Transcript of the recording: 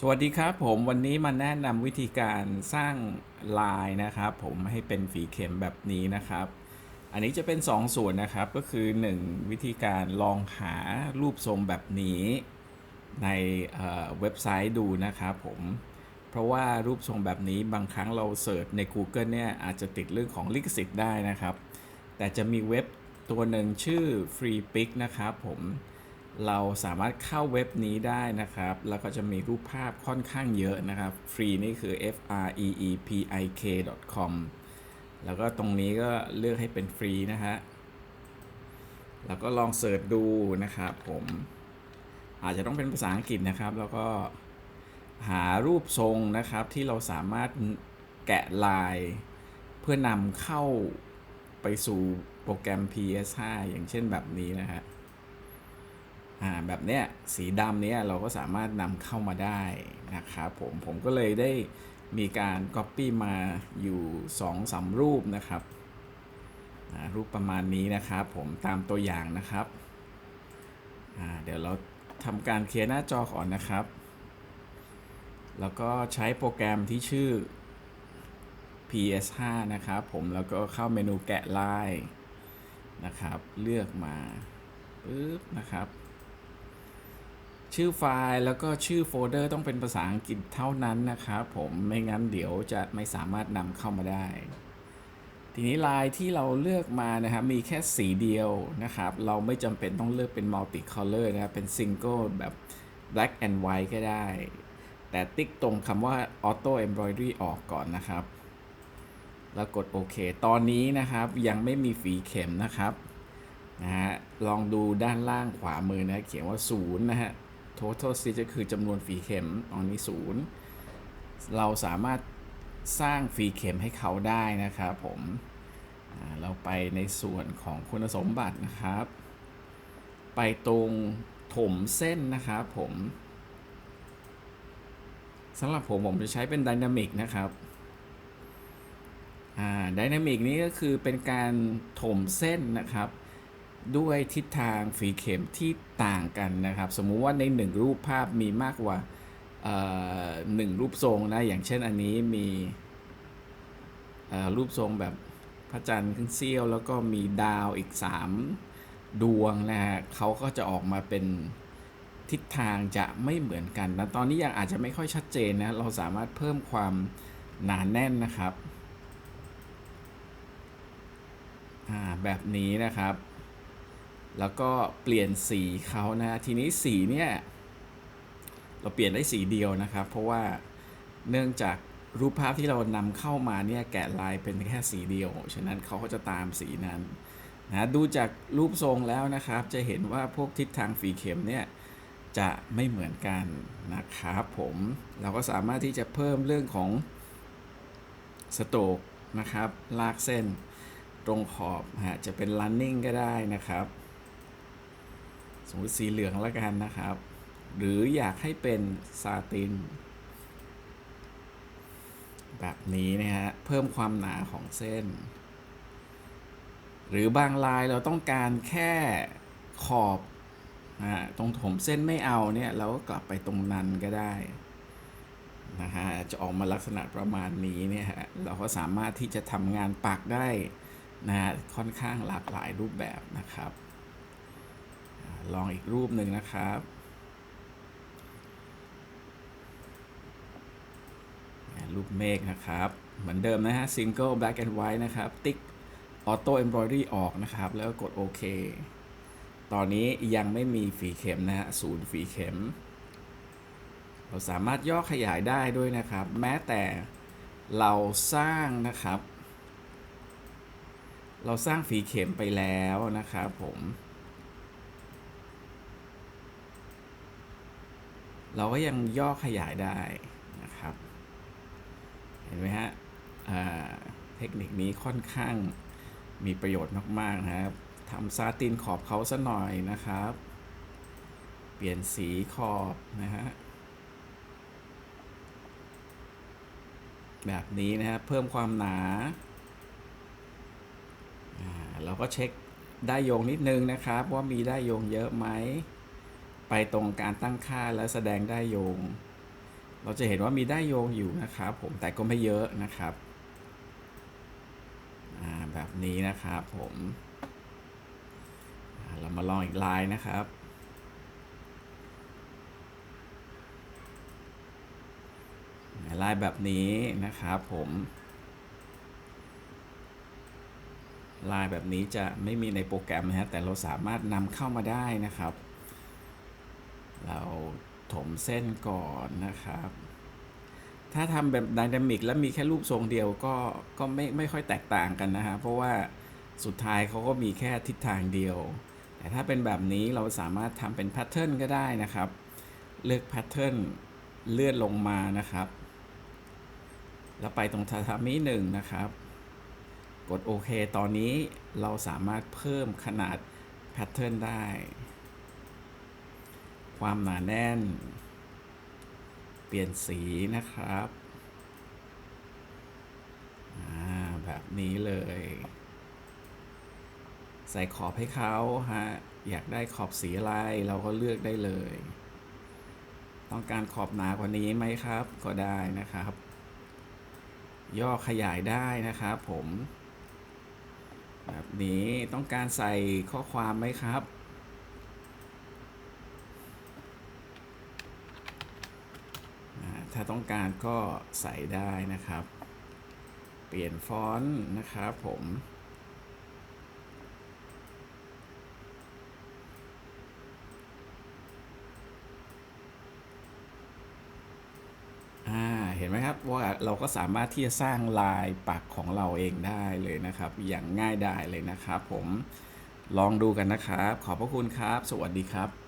สวัสดีครับผมวันนี้มาแนะนำวิธีการสร้างลายนะครับ ผมให้เป็นฝีเข็มแบบนี้นะครับ อันนี้จะเป็น 2 ส่วนนะครับก็คือ 1 วิธีการลองหารูปทรงแบบนี้ในเเว็บไซต์ดูนะครับผมเพราะว่ารูปทรงแบบนี้บางครั้งเราเสิร์ชใน Google เนี่ยอาจจะติดเรื่องของลิขสิทธิ์ได้นะครับ แต่จะมีเว็บตัวหนึ่งชื่อ Free Pic นะครับผมเเราสามารถเข้าเว็บนี้ได้นะครับ แล้วก็จะมีรูปภาพค่อนข้างเยอะนะครับ ฟรีนี่คือ f r e e p i k com แล้วก็ตรงนี้ก็เลือกให้เป็นฟรีนะฮะ แล้วก็ลองเสิร์ชดูนะครับผม อาจจะต้องเป็นภาษาอังกฤษนะครับ แล้วก็หารูปทรงนะครับที่เราสามารถแกะลาย เพื่อนำเข้าไปสู่โปรแกรม PS5 อย่างเช่นแบบนี้นะฮะ อ่าแบบเนี้ยสีดำเนี้ยเราก็สามารถนำเข้ามาได้นะครับผมผมก็เลยได้มีการ Copy มาอยู่2อสารูปนะครับอ่ารูปประมาณนี้นะครับ ผมตามตัวอย่างนะครับอ่าเดี๋ยวเราทำการเคลียร์หน้าจอก่อนนะครับ แล้วก็ใช้โปรแกรมที่ชื่อ PS5 นะครับผมแล้วก็เข้าเมนูแกะลายนะครับ เลือกมาปึ๊บนะครับ ชื่อไฟล์แล้วก็ชื่อโฟลเดอร์ต้องเป็นภาษาอังกฤษเท่านั้นนะครับผมไม่งั้นเดี๋ยวจะไม่สามารถนำเข้ามาได้ ทีนี้ลายที่เราเลือกมานะครับมีแค่สีเดียวนะครับ เราไม่จำเป็นต้องเลือกเป็นมัลติคัลเลอร์นะครับ เป็นซิงเกิลแบบ black and white ก็ได้ แต่ติ๊กตรงคำว่า auto embroidery ออกก่อนนะครับ แล้วกดโอเค ตอนนี้นะครับยังไม่มีฝีเข็มนะครับนะฮะลองดูด้านล่างขวามือนะเขียนว่า 0 นะฮะ total stitch ก็คือจำนวนฝีเข็มตอนนี้ศูนย์เราสามารถสร้างฝีเข็มให้เขาได้นะครับผมเราไปในส่วนของคุณสมบัตินะครับ ไปตรงถมเส้นนะครับผมสำหรับผมผมจะใช้เป็น Dynamic นะครับดินามิกนี้ก็คือเป็นการถมเส้นนะครับ ด้วยทิศทางฝีเข็มที่ต่างกันนะครับ สมมุติว่าในหนึ่งรูปภาพมีมากกว่าหนึ่งรูปทรงนะ อย่างเช่นอันนี้มีรูปทรงแบบพระจันทร์ขึ้นเสี้ยว แล้วก็มีดาวอีก 3 ดวงนะฮะเขาก็จะออกมาเป็นทิศทางจะไม่เหมือนกันนะ ตอนนี้ยังอาจจะไม่ค่อยชัดเจนนะ เราสามารถเพิ่มความหนาแน่นนะครับ แบบนี้นะครับ แล้วก็เปลี่ยนสีเขานะทีนี้สีเนี่ยเราเปลี่ยนได้สีเดียวนะครับ เพราะว่าเนื่องจากรูปภาพที่เรานำเข้ามาเนี่ยแกะลายเป็นแค่สีเดียว ฉะนั้นเขาก็จะตามสีนั้นนะดูจากรูปทรงแล้วนะครับ จะเห็นว่าพวกทิศทางฝีเข็มเนี่ยจะไม่เหมือนกันนะครับผมเราก็สามารถที่จะเพิ่มเรื่องของสโตกนะครับ ลากเส้นตรงขอบฮะจะเป็น running ก็ได้นะครับ สมมติสีเหลืองแล้วกันนะครับ หรืออยากให้เป็นซาติน แบบนี้นะฮะ เพิ่มความหนาของเส้น หรือบางลายเราต้องการแค่ขอบนะตรงถมเส้นไม่เอาเนี่ยเราก็กลับไปตรงนั้นก็ได้นะฮะจะออกมาลักษณะประมาณนี้เนี่ยฮะเราก็สามารถที่จะทำงานปักได้นะฮะค่อนข้างหลากหลายรูปแบบนะครับ ลองอีกรูปหนึ่งนะครับ รูปเมฆนะครับ เหมือนเดิมนะฮะ single black and white นะครับ ติ๊ก auto embroidery ออกนะครับ แล้วก็กดโอเค ตอนนี้ยังไม่มีฝีเข็มนะฮะศูนย์ฝีเข็ม เราสามารถย่อขยายได้ด้วยนะครับ แม้แต่เราสร้างนะครับ เราสร้างฝีเข็มไปแล้วนะครับผม เราก็ยังย่อขยายได้นะครับ เห็นไหมฮะเทคนิคนี้ค่อนข้างมีประโยชน์มาก ๆ นะครับทำซาตินขอบเขาซะหน่อยนะครับ เปลี่ยนสีขอบนะฮะ แบบนี้นะฮะเพิ่มความหนาเราก็เช็คได้โยงนิดนึงนะครับ ว่ามีได้โยงเยอะไหม ไปตรงการตั้งค่าและแสดงได้โยง เราจะเห็นว่ามีได้โยงอยู่นะครับผมแต่ก็ไม่เยอะนะครับอ่าแบบนี้นะครับผมเรามาลองอีกลายนะครับลายแบบนี้นะครับผมลายแบบนี้จะไม่มีในโปรแกรมนะฮะแต่เราสามารถนำเข้ามาได้นะครับ ถมเส้นก่อนนะครับ ถ้าทำแบบไดนามิกแล้วมีแค่รูปทรงเดียวก็ก็ไม่ไม่ค่อยแตกต่างกันนะฮะเพราะว่าสุดท้ายเขาก็มีแค่ทิศทางเดียว แต่ถ้าเป็นแบบนี้เราสามารถทำเป็นแพทเทิร์นก็ได้นะครับ เลือกแพทเทิร์นเลื่อนลงมานะครับ แล้วไปตรงทาทามิหนึ่งนะครับ กดโอเค ตอนนี้เราสามารถเพิ่มขนาดแพทเทิร์นได้ ความหนาแน่น เปลี่ยนสีนะครับแบบนี้เลย ใส่ขอบให้เขาฮะอยากได้ขอบสีอะไรเราก็เลือกได้เลย ต้องการขอบหนากว่านี้ไหมครับ ก็ได้นะครับ ย่อขยายได้นะครับผม แบบนี้ต้องการใส่ข้อความไหมครับ อ่า ถ้าต้องการก็ใส่ได้นะครับ เปลี่ยนฟอนต์นะครับผมเห็นไหมครับว่าเราก็สามารถที่จะสร้างลายปักของเราเองได้เลยนะครับ อย่างง่ายดายเลยนะครับผมลองดูกันนะครับ ขอบพระคุณครับ สวัสดีครับ